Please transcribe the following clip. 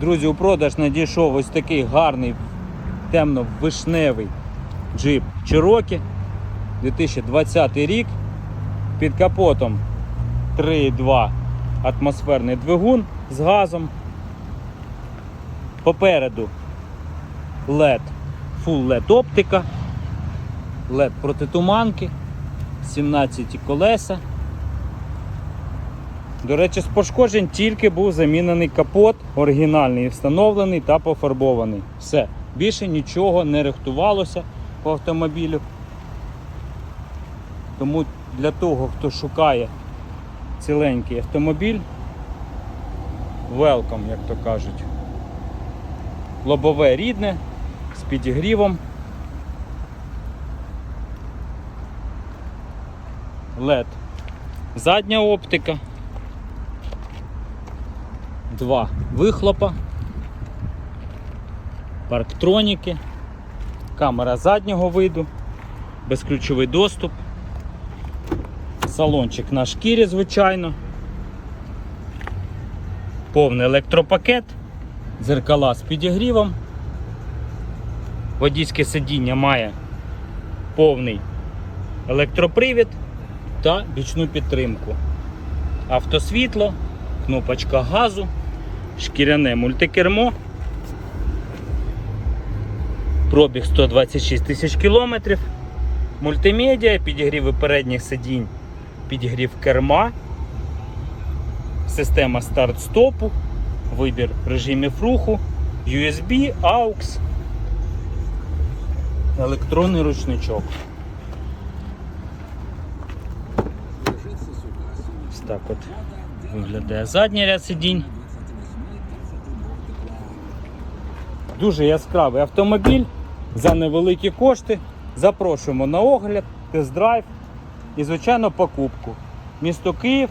Друзі, у продаж надійшов ось такий гарний темно-вишневий джип Cherokee 2020 рік. Під капотом 3,2 атмосферний двигун з газом. Попереду LED, Full LED оптика, LED протитуманки, 17 колеса. До речі, з пошкоджень тільки був замінений капот, оригінальний встановлений та пофарбований. Все. Більше нічого не рихтувалося по автомобілю. Тому для того, хто шукає ціленький автомобіль, welcome, як то кажуть. Лобове рідне з підігрівом. LED. Задня оптика. Два вихлопа. Парктроніки. Камера заднього виду. Безключовий доступ. Салончик на шкірі, звичайно. Повний електропакет. Дзеркала з підігрівом. Водійське сидіння має повний електропривід та бічну підтримку. Автосвітло, кнопочка газу, шкіряне мультикермо. Пробіг 126 тисяч кілометрів. Мультимедіа, підігріви передніх сидінь, підігрів керма, система старт-стопу, вибір режимів руху, USB, AUX, електронний ручничок. Ось так от виглядає задній ряд сидінь. Дуже яскравий автомобіль за невеликі кошти. Запрошуємо на огляд, тест-драйв і, звичайно, покупку. Місто Київ,